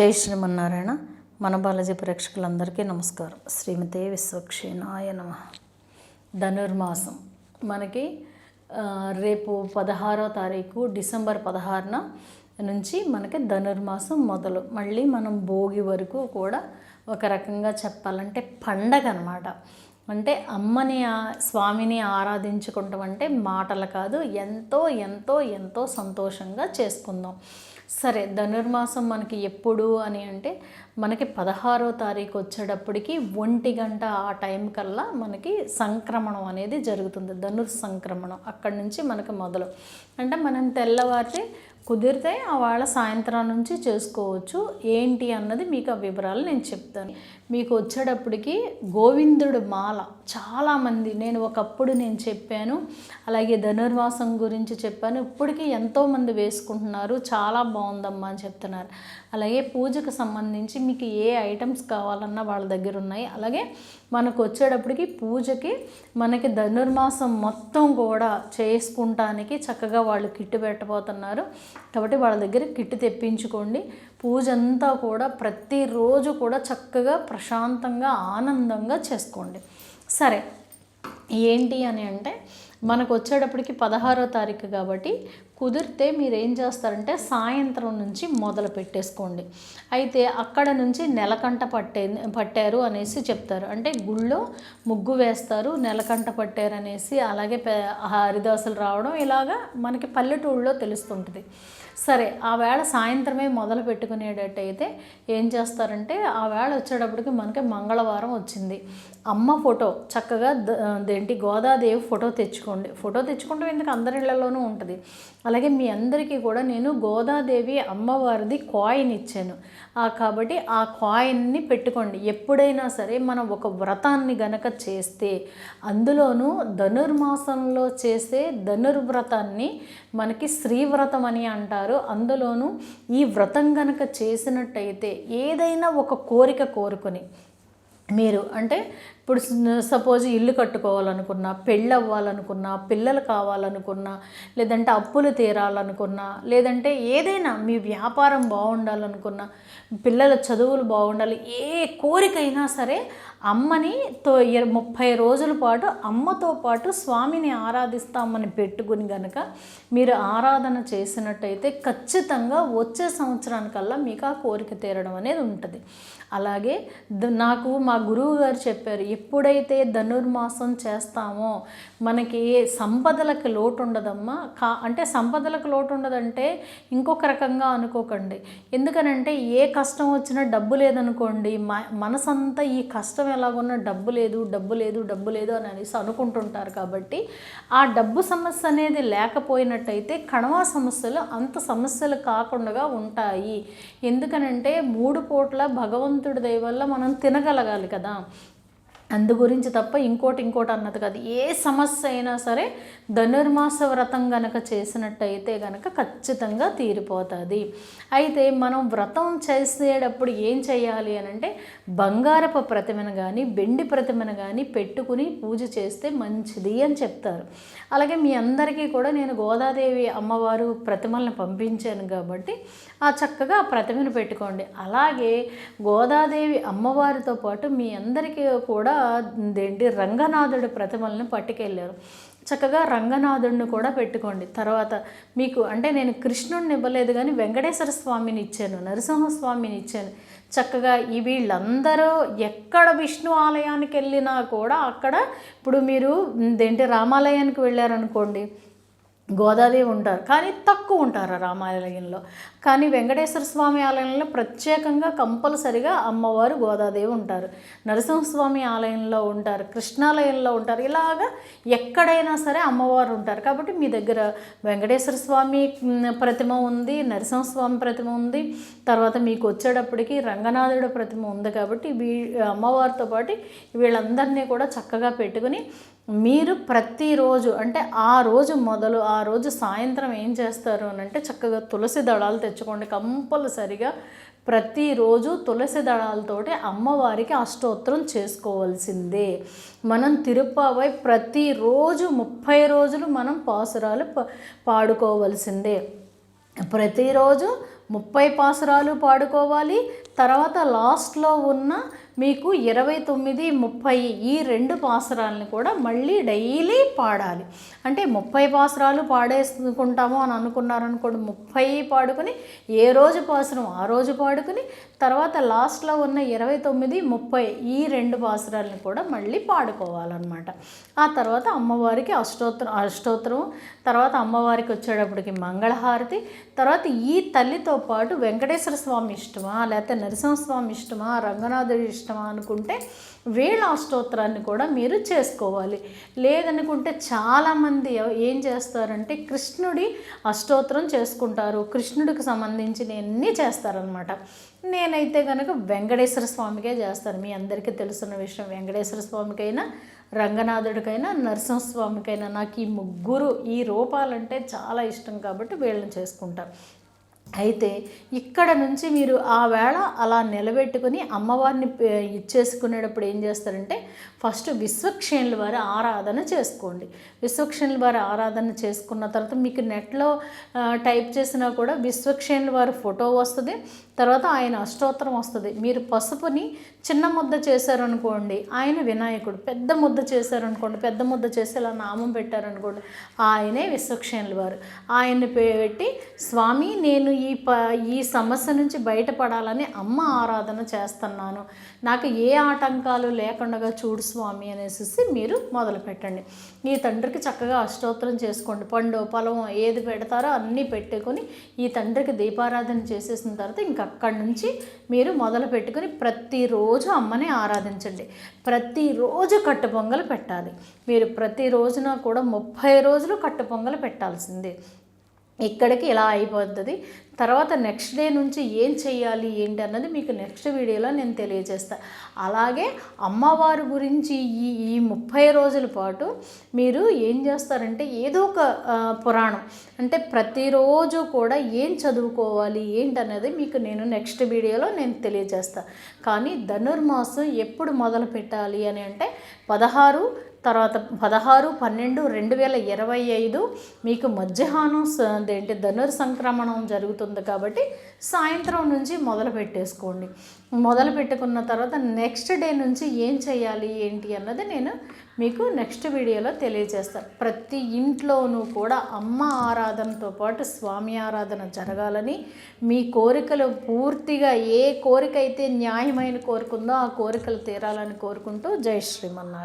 జై శ్రీమన్నారాయణ. మన బాలాజీ ప్రేక్షకులందరికీ నమస్కారం. శ్రీమతే విశ్వక్షేనాయ నమ. ధనుర్మాసం. మనకి రేపు పదహారో తారీఖు డిసెంబర్ పదహారున నుంచి మనకి ధనుర్మాసం మొదలు. మళ్ళీ మనం భోగి వరకు కూడా ఒక రకంగా చెప్పాలంటే పండగ అనమాట అంటే అమ్మని స్వామిని ఆరాధించుకుంటాం అంటే మాటలు కాదు ఎంతో ఎంతో ఎంతో సంతోషంగా చేసుకుందాం. సరే ధనుర్మాసం మనకి ఎప్పుడు అని అంటే మనకి పదహారో తారీఖు వచ్చేటప్పటికి ఒంటి గంట ఆ టైం కల్లా మనకి సంక్రమణం అనేది జరుగుతుంది ధనుర్ సంక్రమణం అక్కడి నుంచి మనకి మొదలు. అంటే మనం తెల్లవారితే కుదిరితే ఆ వాళ్ళ సాయంత్రం నుంచి చేసుకోవచ్చు. ఏంటి అన్నది మీకు ఆ వివరాలు నేను చెప్తాను. మీకు వచ్చేటప్పటికి గోవిందుడు మాల. చాలామంది నేను ఒకప్పుడు నేను చెప్పాను అలాగే ధనుర్వాసం గురించి చెప్పాను ఇప్పటికీ ఎంతోమంది వేసుకుంటున్నారు చాలా బాగుందమ్మా అని చెప్తున్నారు. అలాగే పూజకు సంబంధించి మీకు ఏ ఐటమ్స్ కావాలన్నా వాళ్ళ దగ్గర ఉన్నాయి. అలాగే మనకు వచ్చేటప్పటికి పూజకి మనకి ధనుర్మాసం మొత్తం కూడా చేసుకుంటానికి చక్కగా వాళ్ళు కిట్టు పెట్టబోతున్నారు. కాబట్టి వాళ్ళ దగ్గర కిట్టు తెప్పించుకోండి. పూజ అంతా కూడా ప్రతిరోజు కూడా చక్కగా ప్రశాంతంగా ఆనందంగా చేసుకోండి. సరే ఏంటి అని అంటే మనకు వచ్చేటప్పటికి పదహారో తారీఖు కాబట్టి కుదిరితే మీరు ఏం చేస్తారంటే సాయంత్రం నుంచి మొదలు పెట్టేసుకోండి. అయితే అక్కడ నుంచి నెలకంట పట్టే పట్టారు అనేసి చెప్తారు. అంటే గుళ్ళో ముగ్గు వేస్తారు నెలకంట పట్టారు అనేసి అలాగే హరిదాసులు రావడం ఇలాగా మనకి పల్లెటూళ్ళలో తెలుస్తుంటుంది. సరే ఆ వేళ సాయంత్రమే మొదలు పెట్టుకునేటట్టయితే ఏం చేస్తారంటే ఆ వేళ వచ్చేటప్పటికి మనకి మంగళవారం వచ్చింది. అమ్మ ఫోటో చక్కగా ద- దేంటి గోదాదేవి ఫోటో తెచ్చుకోండి. ఫోటో తెచ్చుకుంటే ఎందుకు అందరి ఇళ్ళలోనూ ఉంటుంది. అలాగే మీ అందరికీ కూడా నేను గోదాదేవి అమ్మవారిది కాయిన్ ఇచ్చాను. కాబట్టి ఆ కాయిన్ని పెట్టుకోండి. ఎప్పుడైనా సరే మనం ఒక వ్రతాన్ని గనక చేస్తే అందులోనూ ధనుర్మాసంలో చేసే ధనుర్వ్రతాన్ని మనకి శ్రీవ్రతం అని అంటారు. అందులోనూ ఈ వ్రతం గనక చేసినట్టయితే ఏదైనా ఒక కోరిక కోరుకొని మీరు అంటే ఇప్పుడు సపోజ్ ఇల్లు కట్టుకోవాలనుకున్నా పెళ్ళి అవ్వాలనుకున్నా పిల్లలు కావాలనుకున్నా లేదంటే అప్పులు తీరాలనుకున్నా లేదంటే ఏదైనా మీ వ్యాపారం బాగుండాలనుకున్నా పిల్లల చదువులు బాగుండాలి ఏ కోరికైనా సరే అమ్మని తో ముప్పై రోజుల పాటు అమ్మతో పాటు స్వామిని ఆరాధిస్తామని పెట్టుకుని గనక మీరు ఆరాధన చేసినట్టయితే ఖచ్చితంగా వచ్చే సంవత్సరానికల్లా మీకు ఆ కోరిక తీరడం అనేది ఉంటుంది. అలాగే ద- నాకు మా గురువు గారు చెప్పారు ఎప్పుడైతే ధనుర్మాసం చేస్తామో మనకి సంపదలకు లోటు ఉండదమ్మా కా అంటే సంపదలకు లోటు ఉండదంటే ఇంకొక రకంగా అనుకోకండి. ఎందుకనంటే ఏ కష్టం వచ్చినా డబ్బు లేదనుకోండి మ మనసంతా ఈ కష్టం ఎలాగున్నా డబ్బు లేదు డబ్బు లేదు డబ్బు లేదు అని అనేసి అనుకుంటుంటారు కాబట్టి ఆ డబ్బు సమస్య అనేది లేకపోయినట్టయితే కణవా సమస్యలు అంత సమస్యలు కాకుండా ఉంటాయి. ఎందుకనంటే మూడు పూట్ల భగవంతుడి దయ వల్ల మనం తినగలగాలి కదా. అందు గురించి తప్ప ఇంకోటి ఇంకోటి అన్నది కాదు. ఏ సమస్య అయినా సరే ధనుర్మాస వ్రతం గనక చేసినట్టయితే గనక ఖచ్చితంగా తీరిపోతుంది. అయితే మనం వ్రతం చేసేటప్పుడు ఏం చేయాలి అని అంటే బంగారపు ప్రతిమను కానీ వెండి ప్రతిమను కానీ పెట్టుకుని పూజ చేస్తే మంచిది అని చెప్తారు. అలాగే మీ అందరికీ కూడా నేను గోదాదేవి అమ్మవారు ప్రతిమలను పంపించాను కాబట్టి ఆ చక్కగా ఆ ప్రతిమను పెట్టుకోండి. అలాగే గోదాదేవి అమ్మవారితో పాటు మీ అందరికీ కూడా ఏంటి రంగనాథుడి ప్రతిమలను పట్టుకెళ్ళారు. చక్కగా రంగనాథుడిని కూడా పెట్టుకోండి. తర్వాత మీకు అంటే నేను కృష్ణుడిని ఇవ్వలేదు కానీ వెంకటేశ్వర స్వామిని ఇచ్చాను నరసింహస్వామిని ఇచ్చాను. చక్కగా ఈ వీళ్ళందరూ ఎక్కడ విష్ణు ఆలయానికి వెళ్ళినా కూడా అక్కడ ఇప్పుడు మీరు ఏంటి రామాలయానికి వెళ్ళారనుకోండి గోదాదేవి ఉంటారు. కానీ తక్కువ ఉంటారు ఆ రామాలయంలో. కానీ వెంకటేశ్వర స్వామి ఆలయంలో ప్రత్యేకంగా కంపల్సరిగా అమ్మవారు గోదాదేవి ఉంటారు. నరసింహస్వామి ఆలయంలో ఉంటారు కృష్ణాలయంలో ఉంటారు. ఇలాగా ఎక్కడైనా సరే అమ్మవారు ఉంటారు. కాబట్టి మీ దగ్గర వెంకటేశ్వర స్వామి ప్రతిమ ఉంది నరసింహస్వామి ప్రతిమ ఉంది. తర్వాత మీకు వచ్చేటప్పటికి రంగనాథుడి ప్రతిమ ఉంది కాబట్టి వీ అమ్మవారితో పాటు వీళ్ళందరినీ కూడా చక్కగా పెట్టుకుని మీరు ప్రతిరోజు అంటే ఆ రోజు మొదలు ఆ రోజు సాయంత్రం ఏం చేస్తారు అని అంటే చక్కగా తులసి దళాలు తెచ్చుకోండి. కంపల్సరిగా ప్రతిరోజు తులసి దళాలతోటి అమ్మవారికి అష్టోత్తరం చేసుకోవాల్సిందే. మనం తిరుపావై ప్రతిరోజు ముప్పై రోజులు మనం పాసురాలు పాడుకోవాల్సిందే. ప్రతిరోజు ముప్పై పాసురాలు పాడుకోవాలి. తర్వాత లాస్ట్లో ఉన్న మీకు ఇరవై తొమ్మిది ముప్పై ఈ రెండు పాసరాలని కూడా మళ్ళీ డైలీ పాడాలి. అంటే ముప్పై పాసురాలు పాడేసుకుంటాము అని అనుకున్నారనుకోండి ముప్పై పాడుకొని ఏ రోజు పాసురం ఆ రోజు పాడుకుని తర్వాత లాస్ట్లో ఉన్న ఇరవై తొమ్మిది ముప్పై ఈ రెండు పాసురాలను కూడా మళ్ళీ పాడుకోవాలన్నమాట. ఆ తర్వాత అమ్మవారికి అష్టోత్తరం అష్టోత్తరం తర్వాత అమ్మవారికి వచ్చేటప్పటికి మంగళహారతి తర్వాత ఈ తల్లితో పాటు వెంకటేశ్వర స్వామి ఇష్టమా లేకపోతే నరసింహస్వామి ఇష్టమా రంగనాథుడి ఇష్టమా అనుకుంటే వీళ్ళ అష్టోత్తరాన్ని కూడా మీరు చేసుకోవాలి. లేదనుకుంటే చాలామంది ఏం చేస్తారంటే కృష్ణుడి అష్టోత్తరం చేసుకుంటారు. కృష్ణుడికి సంబంధించిన అన్నీ చేస్తారనమాట నేనైతే కనుక వెంకటేశ్వర స్వామికే చేస్తాను. మీ అందరికీ తెలుసున్న విషయం వెంకటేశ్వర స్వామికైనా రంగనాథుడికైనా నరసింహస్వామికైనా నాకు ఈ ముగ్గురు ఈ రూపాలంటే చాలా ఇష్టం కాబట్టి వీళ్ళని చేసుకుంటాను. అయితే ఇక్కడ నుంచి మీరు ఆ వేళ అలా నిలబెట్టుకుని అమ్మవారిని ఇచ్చేసుకునేటప్పుడు ఏం చేస్తారంటే ఫస్ట్ విశ్వక్షేణుల వారి ఆరాధన చేసుకోండి. విశ్వక్షేణుల వారి ఆరాధన చేసుకున్న తర్వాత మీకు నెట్లో టైప్ చేసినా కూడా విశ్వక్షేణుల వారి ఫోటో వస్తుంది. తర్వాత ఆయన అష్టోత్తరం వస్తుంది. మీరు పసుపుని చిన్న ముద్ద చేశారనుకోండి ఆయన వినాయకుడు. పెద్ద ముద్ద చేశారనుకోండి పెద్ద ముద్ద చేసి ఇలా నామం పెట్టారనుకోండి ఆయనే విశ్వక్షేణుల వారు. ఆయన్ని పెట్టి స్వామి నేను ఈ ప ఈ సమస్య నుంచి బయటపడాలని అమ్మ ఆరాధన చేస్తున్నాను. నాకు ఏ ఆటంకాలు లేకుండా చూడు స్వామి అనేసి మీరు మొదలు పెట్టండి. ఈ తండ్రికి చక్కగా అష్టోత్తరం చేసుకోండి. పండు పొలం ఏది పెడతారో అన్నీ పెట్టుకొని ఈ తండ్రికి దీపారాధన చేసేసిన తర్వాత ఇంక అక్కడి నుంచి మీరు మొదలు పెట్టుకొని ప్రతిరోజు అమ్మని ఆరాధించండి. ప్రతిరోజు కట్టు పొంగలు పెట్టాలి. మీరు ప్రతి రోజున కూడా ముప్పై రోజులు కట్టు పొంగలు పెట్టాల్సిందే. ఇక్కడికి ఇలా అయిపోతుంది తర్వాత నెక్స్ట్ డే నుంచి ఏం చేయాలి ఏంటి అన్నది మీకు నెక్స్ట్ వీడియోలో నేను తెలియజేస్తాను అలాగే అమ్మవారి గురించి ఈ ఈ ముప్పై రోజుల పాటు మీరు ఏం చేస్తారంటే ఏదో ఒక పురాణం. అంటే ప్రతిరోజు కూడా ఏం చదువుకోవాలి ఏంటి అనేది మీకు నేను నెక్స్ట్ వీడియోలో నేను తెలియజేస్తాను కానీ ధనుర్మాసం ఎప్పుడు మొదలు పెట్టాలి అని అంటే పదహారు తర్వాత పదహారు పన్నెండు రెండు వేల ఇరవై ఐదు మీకు మధ్యాహ్నం స- అదేంటి ధనుర్ సంక్రమణం జరుగుతుంది కాబట్టి సాయంత్రం నుంచి మొదలు పెట్టేసుకోండి. మొదలు పెట్టుకున్న తర్వాత నెక్స్ట్ డే నుంచి ఏం చేయాలి ఏంటి అన్నది నేను మీకు నెక్స్ట్ వీడియోలో తెలియజేస్తాను. ప్రతి ఇంట్లోనూ కూడా అమ్మ ఆరాధనతో పాటు స్వామి ఆరాధన జరగాలని మీ కోరికలు పూర్తిగా ఏ కోరిక అయితే న్యాయమైన కోరుకుందో ఆ కోరికలు తీరాలని కోరుకుంటూ జై శ్రీమన్నారు